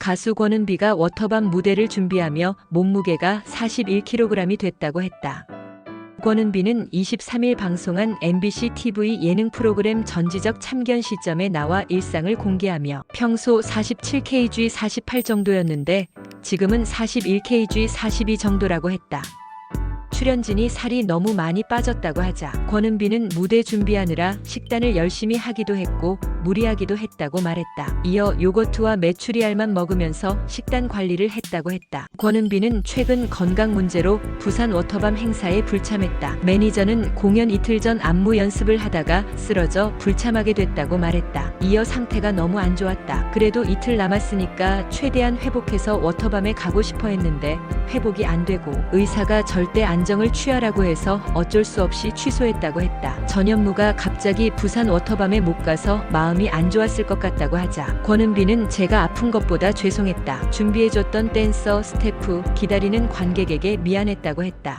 가수 권은비가 워터밤 무대를 준비하며 몸무게가 41kg이 됐다고 했다. 권은비는 23일 방송한 MBC TV 예능 프로그램 전지적 참견 시점에 나와 일상을 공개하며 평소 47kg 48 정도였는데 지금은 41kg 42 정도라고 했다. 출연진이 살이 너무 많이 빠졌다고 하자 권은비는 무대 준비하느라 식단을 열심히 하기도 했고 무리하기도 했다고 말했다. 이어 요거트와 메추리알만 먹으면서 식단 관리를 했다고 했다. 권은비는 최근 건강 문제로 부산 워터밤 행사에 불참했다. 매니저는 공연 이틀 전 안무 연습을 하다가 쓰러져 불참하게 됐다고 말했다. 이어 상태가 너무 안 좋았다. 그래도 이틀 남았으니까 최대한 회복해서 워터밤에 가고 싶어 했는데 회복이 안 되고 의사가 절대 안정을 취하라고 해서 어쩔 수 없이 취소했다고 했다. 전현무가 갑자기 부산 워터밤에 못 가서 마음 이 안 좋았을 것 같다고 하자 권은비는 제가 아픈 것보다 죄송했다. 준비해줬던 댄서, 스태프, 기다리는 관객에게 미안했다고 했다.